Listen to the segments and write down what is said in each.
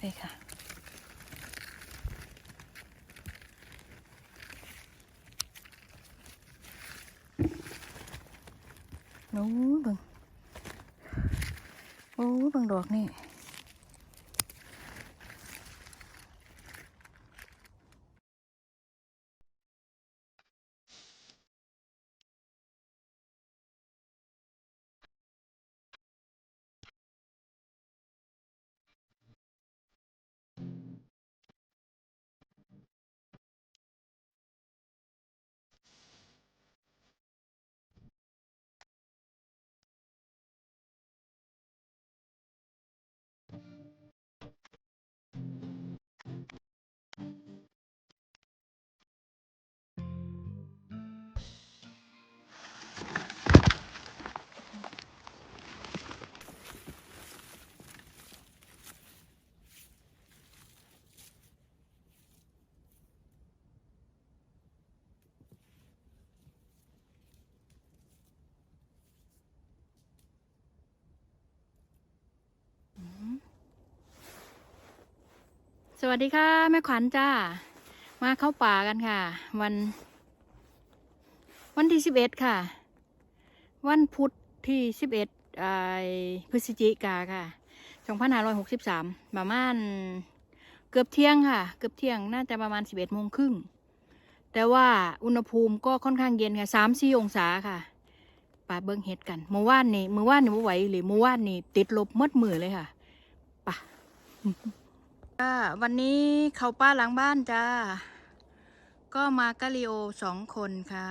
เลยค่ะโน้บิ่งโอ้บิ่งดอกนี่ สวัสดีค่ะ แม่ขวัญจ้า มาเข้าป่ากันค่ะ วัน วันที่สิบเอ็ดค่ะ วันพุธที่สิบเอ็ดพฤศจิกาค่ะสองพันห้าร้อยหกสิบสามประมาณเกือบเที่ยงค่ะ เกือบเที่ยงน่าจะประมาณสิบเอ็ดโมงครึ่งแต่ว่าอุณหภูมิก็ค่อนข้างเย็นค่ะสามสี่องศาค่ะป่าเบิ้งเฮ็ดกันเมื่อวานนี่เมื่อวานนี่ไม่ไหวหรือเมื่อวานนี่ติดลบหมดมือเลยค่ะไป่ะค่ะ วันนี้เขาป้าหลังบ้านจ้า ก็มากะลิโอสองคนค่ะ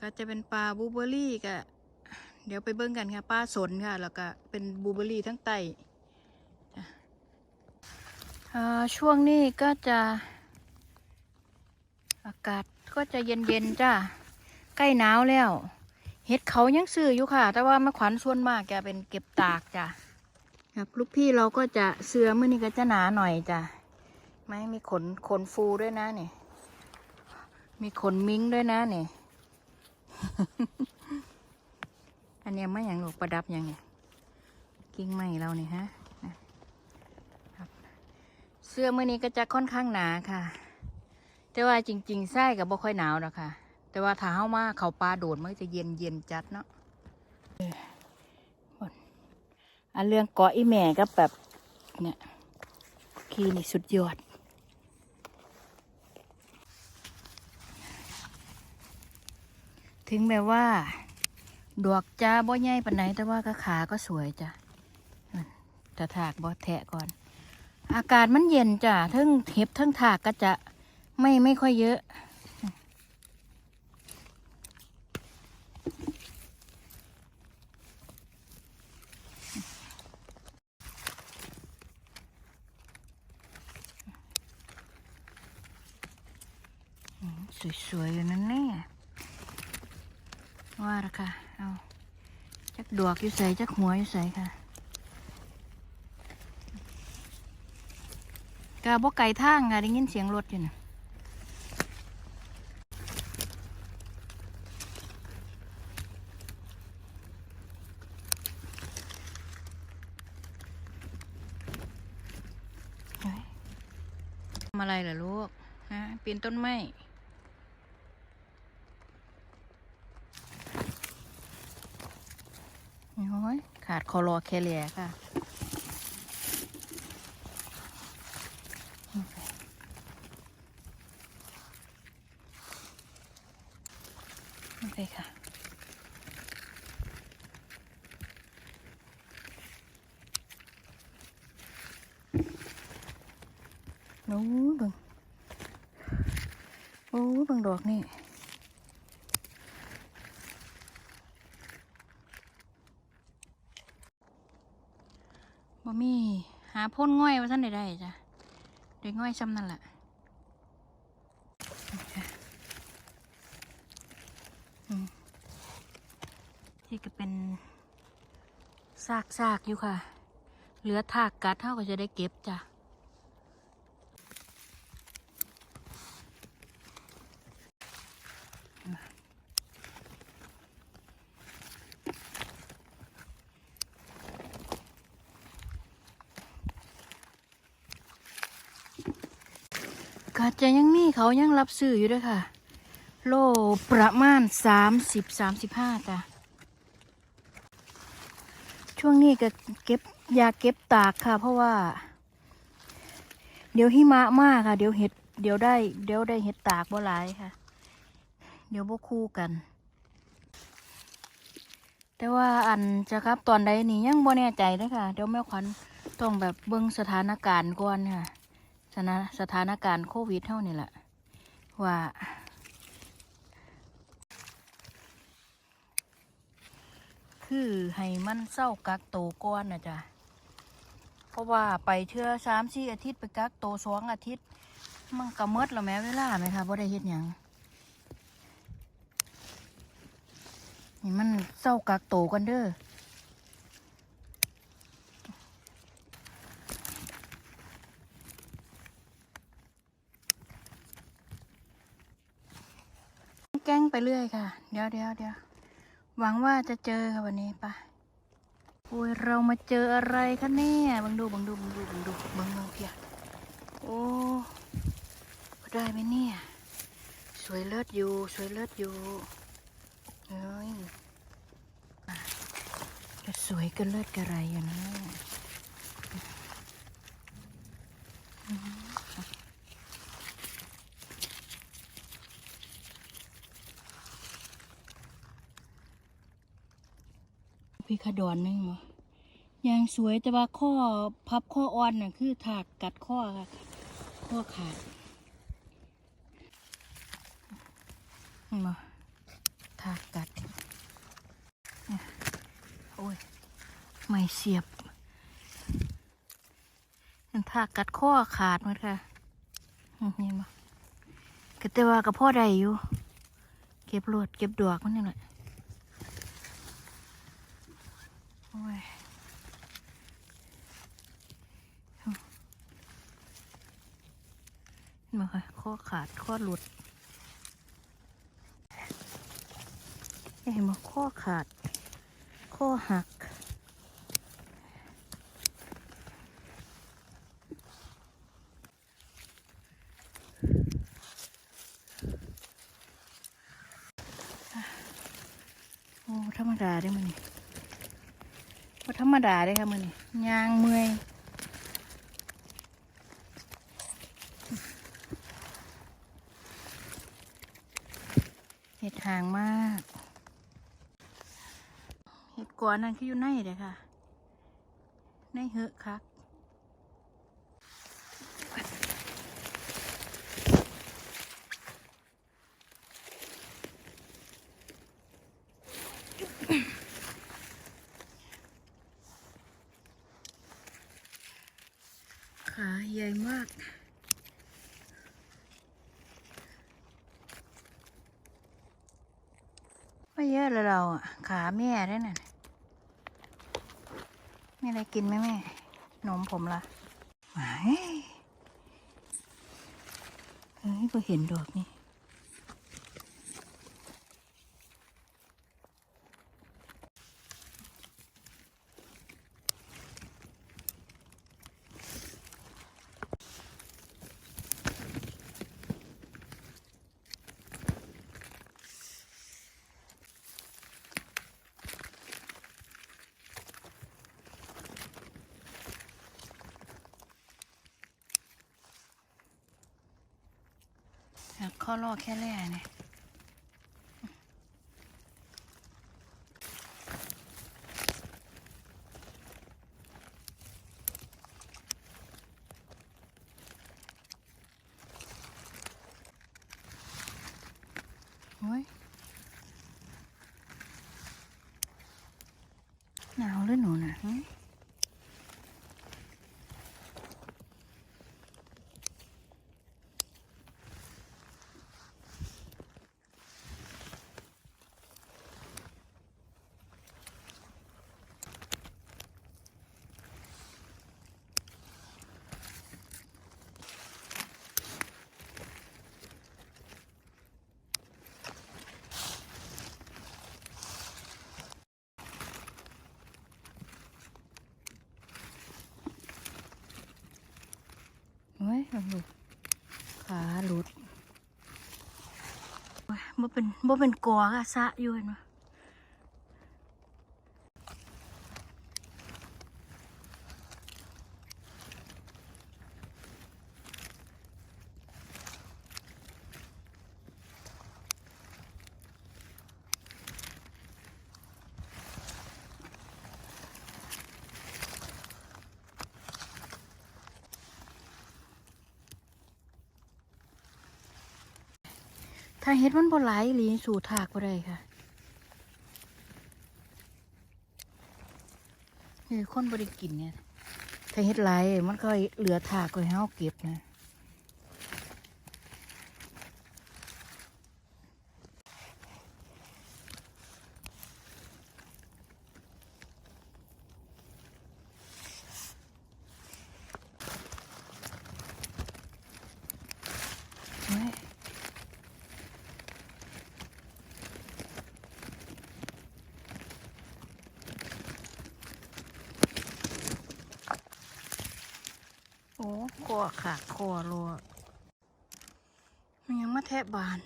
ก็จะเป็นปลาบูเบอรี่กะเดี๋ยวไปเบิ้งกันค่ะ ปลาสนค่ะ แล้วก็เป็นบูเบอรี่ทั้งไตช่วงนี้ก็จะอากาศก็จะเย็นๆจ้า ใกล้หนาวแล้ว เห็ดเขายังซื้ออยู่ค่ะ แต่ว่าแม่ขวัญส่วนมากจะเป็นเก็บตากจ้ะ ครับลูกพี่เราก็จะเสื้อมื่อนี้ก็จะหนาหน่อยจ้ะไม่มีขนขนฟูด้วยนะเนี่ยมีขนมิ้งด้วยนะเนี่ยอันนี้ไม่อย่างหนูกประดับอย่างเนี่ยกิ่งไม้เราเนี่ยฮะครับเสื้อมื่อนี้ก็จะค่อนข้างหนาค่ะ แต่ว่าจริง ๆไส้กับบ่ค่อยหนาวหรอกค่ะ แต่ว่าถ้าเข้ามาเขาปลาโดดมันจะเย็นเย็นจัดเนาะ อันเรื่องเกาะอีแม่ก็แบบเนี่ยคีนี่สุดยอดถึงแม้ว่าดวกจ้าบ่ใหญ่ปานไหนแต่ว่าก็ขาก็สวยจ้ะนั่นแต่ถากบ่แทะก่อน อากาศมันเย็นจ้ะทั้งเห็บทั้งถากก็จะไม่ไม่ค่อยเยอะ สวยๆเลยนั่นแน่ ว่าละค่ะ เอาจักดวกอยู่ใส่จักหัวอยู่ใส่ค่ะกาบ่ไก่ทางค่ะได้ยินเสียงรถอยู่นะทำอะไรเหรอลูก ฮะปีนต้นไม้ โอ้ยขาด คอรอแคเลียค่ะ โอเคค่ะโอ้เบิ่งโอ้เบิ่งดอกนี่ บ่มีหา พ่นง่อยว่าท่านไดได้จ้ะได้ง่อยซ้ำนั่นแหละที่ก็เป็นซากซากๆอยู่ค่ะ เหลือถากกัดเท่าก็จะได้เก็บจ้ะ ก็จะยังมี เขายังรับซื้ออยู่ด้วยค่ะ โลประมาณสามสิบสามสิบห้าจ้ะ ช่วงนี้ก็เก็บอยากเก็บตากค่ะ เพราะว่า เดี๋ยวหิมะมากค่ะ เดี๋ยวเห็ดเดี๋ยวได้ เดี๋ยวได้เห็ดตากบ่หลายค่ะ เดี๋ยวบ่คู่กัน แต่ว่าอันจะครับตอนใดนี่ยังบ่แน่ใจเลยค่ะ เดี๋ยวแม่ขวัญต้องแบบเบิ่งสถานการณ์ก่อนค่ะสถานสถานการณ์โควิดเท่านี่แหละ ว่า คือให้มันเศร้ากักโตก่อนนะจ๊ะเพราะว่าไปเชื่อสามสี่อาทิตย์ไปกักโตวสองอาทิตย์ มันก็หมดแล้วแม้เวลาไหมคะบ่ได้เฮ็ดหยังนี่มันเศร้ากักโตกันเด้อ แกล้ง ไปเรื่อยค่ะ เดี๋ยวเดี๋ยวเดี๋ยวหวังว่าจะเจอค่ะวันนี้ปะโอ้ยเรามาเจออะไรคะเนี่ยบังดูบังดูบังดูบังดูบังดูเพียโอ้ได้ไหมเนี่ย สวยเลิศอยู่ สวยเลิศอยู่เฮ้ยจะสวยกันเลิศกันอะไรอย่างนี้ พี่ขดอนนึงมั้ยังสวยแต่ว่าข้อพับข้ออ่อนน่ะคือถากกัดข้อค่ะข้อขาดมาถากกัดโอ้ยไม่เสียบมันถากกัดข้อขาดหมดค่ะอืมนี่มาก็แต่ว่ากับพ่อใดอยู่ เก็บรวดเก็บดอกมันนี่แหละโอ้ย มาค่ะ ข้อ ข้อหลุดเห็นไหมาข้อขาด ข้อหัก โอ้ ธรรมดาได้มันนี่ว่าธรรมดาได้ค่ะมันนี่ยางเมื่อย ห่างมาก เห็ดกวนนั่นคืออยู่ในเลยค่ะ ในเหอะคักขาใหญ่มาก ไม่ เยอะเลยเราอะ ขาแม่ด้วยน่ะมีอะไรกินไหมแม่นมผมละ่ะเฮ้ยเฮ้ยพอเห็นดอกนี่ หักข้อลอกแค่แร่เนี่ยโอ้ย บ่เป็นบ่เป็นกอค่ะสะอยู่เห็นไห ถ้าเฮ็ดมันบ่หลายอีหลีสู่ถากบ่ได้ค่ะนี่คนบ่ได้กินเนี่ย ถ้าเฮ็ดหลายมันก็เหลือถากก็ให้เฮาเก็บนะ อ้คอขาดคอรัวมันยังมาแทะบาน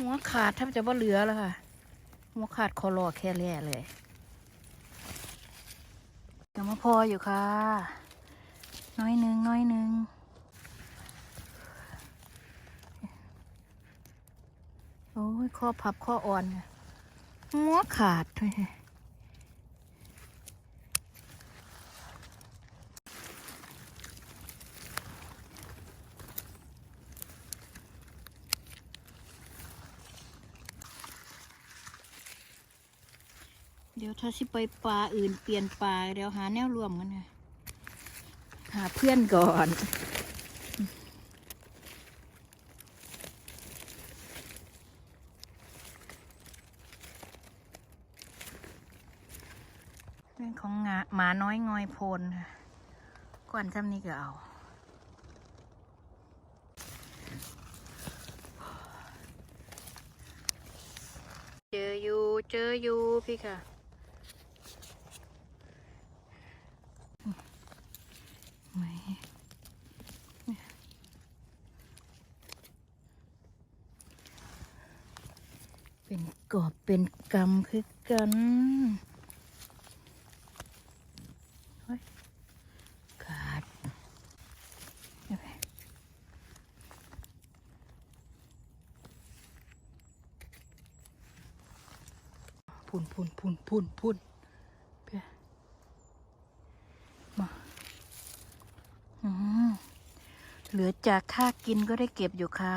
หัวขาดแทบจะบ่เหลือแล้วค่ะ หัวขาดคอรอแค่แร่เลยยังมาพออยู่ค่ะ น้อยหนึ่งน้อยหนึ่งโอ้ยข้อพับข้ออ่อนค่ะหัวขาดเลย เดี๋ยวถ้าสิไปปลาอื่นเปลี่ยนปลาเดี๋ยวหาแนวรวมกันนะหาเพื่อนก่อน เรื่องของงาหมาน้อยงอยโพนค่ะ ก่อนจำนี้ก็เอาเจออยู่ เจออยู่พี่ค่ะ ไม่เป็น กอบเป็นกรรมคือกันขาดพุ่นพุ่นพุ่นพุ่นพุ่นเพื่อมาอืมเหลือจากค่ากินก็ได้เก็บอยู่ค่ะ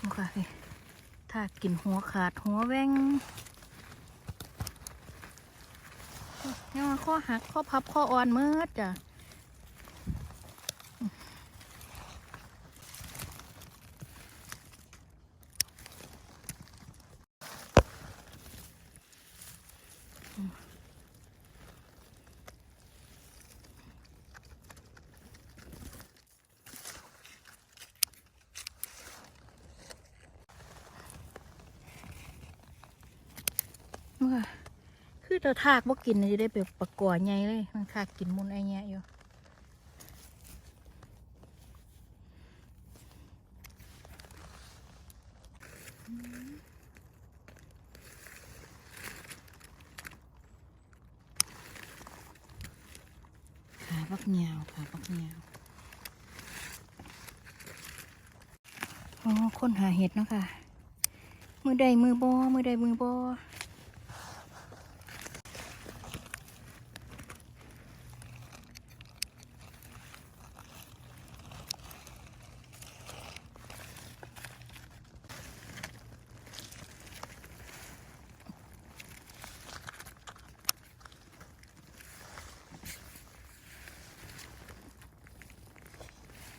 นี่ค่ะพี่ ถ้ากินหัวขาดหัวแว่งยังข้อหักข้อพับข้ออ่อนเมืดจ้ะ นี่ค่ะคือแต่ทากบ่กินจะได้ไปประกอใหญ่เลย มันคากกินมุนไอแงะอยู่ขาปักเหนียวขาปักเหนียวโอ้คนหาเห็ดเนาะค่ะ มือใดมือบอมือใดมือบอ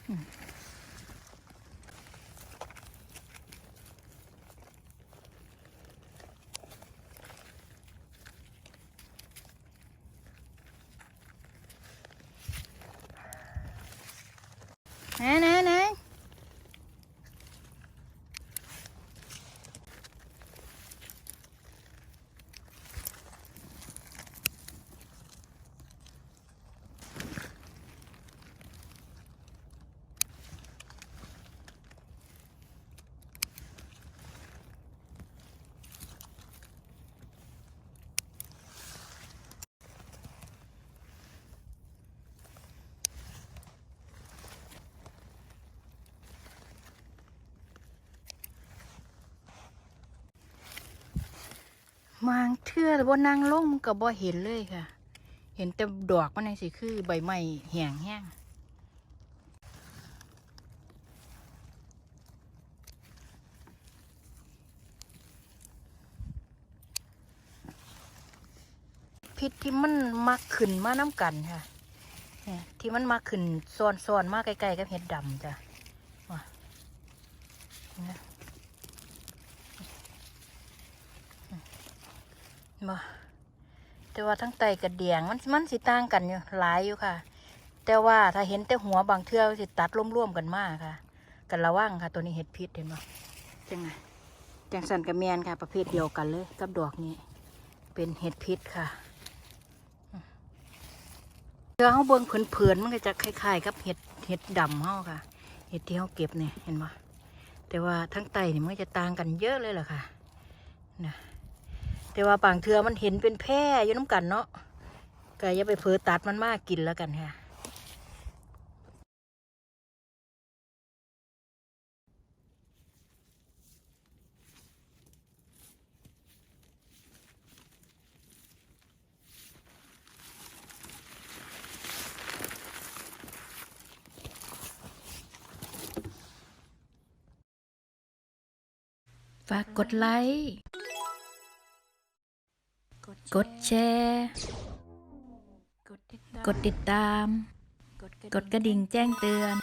นะนะนะ มางเทื่อแต่ว่านางลงมันก็บ่เห็นเลยค่ะ เห็นแต่ดอกมันนี่สิคือใบไม้แห้งแห้งพิษที่มันมักขึ้นมาน้ำกันค่ะเนี่ยที่มันมาขึ้นซ้อนซอนๆมาใกลๆกับเห็ดดำจ้ะว่ะเนี่ย บ่แต่ว่าทั้งไตกับเดียงมันมันสิต่างกันอยู่หลายอยู่ค่ะ แต่ว่าถ้าเห็นแต่หัวบางเทื่อสิตัดร่วมๆกันมากค่ะ กันระวังค่ะ ตัวนี้เห็ดพิษเห็นบ่จังไงจังสันกับแมนค่ะ ประเภทเดียวกันเลย กับดอกนี้ เป็นเห็ดพิษค่ะเรือเขาเบิ่งเผินๆมันก็จะคล้ายๆกับเห็ดเห็ดดำเขาค่ะ เห็ดที่เขาเก็บเนี่ยเห็นปะแต่ว่าทั้งไตนี่มันจะต่างกันเยอะเลยล่ะค่ะนะ แต่ว่าบางเทือมันเห็นเป็นแพร่อยู่น้ำกันเนาะก็อย่าไปเผลอตัดมันมากกินแล้วกันค่ะฝากกดไลค์ กดแชร์ กดติดตาม กดกระดิ่งแจ้งเตือน